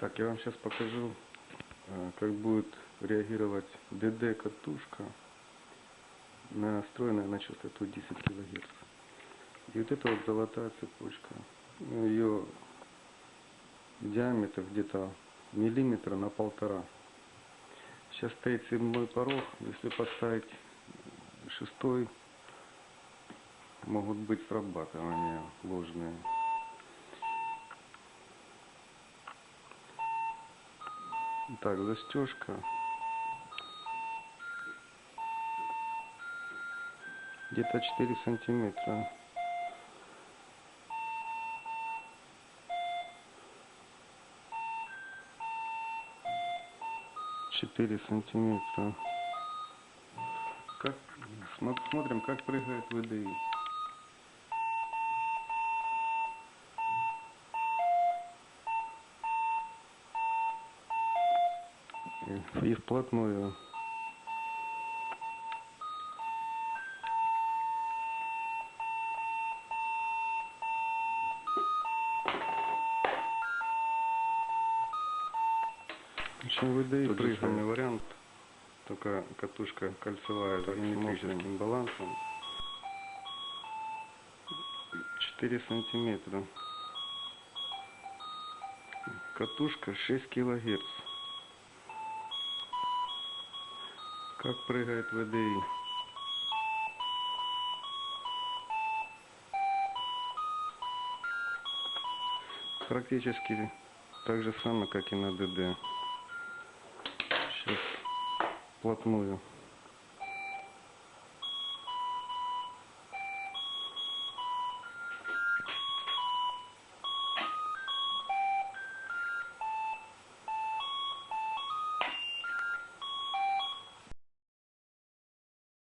Так, я вам сейчас покажу, как будет реагировать ДД-катушка, настроенная на частоту 10 кГц. И вот эта вот золотая цепочка, ее диаметр где-то миллиметра на полтора. Сейчас стоит седьмой порог, если поставить шестой, могут быть срабатывания ложные. Так, застежка. Где-то 4 сантиметра. Четыре сантиметра. Как, смо- смотрим, как прыгает ВДИ. И- И вплотную. В общем, ВДИ Тот же прыжный вариант, только катушка кольцевая с геометрическим балансом. 4 сантиметра. Катушка 6 килогерц. Как прыгает ВДИ? Практически так же самое, как и на ДД. Сейчас вплотную.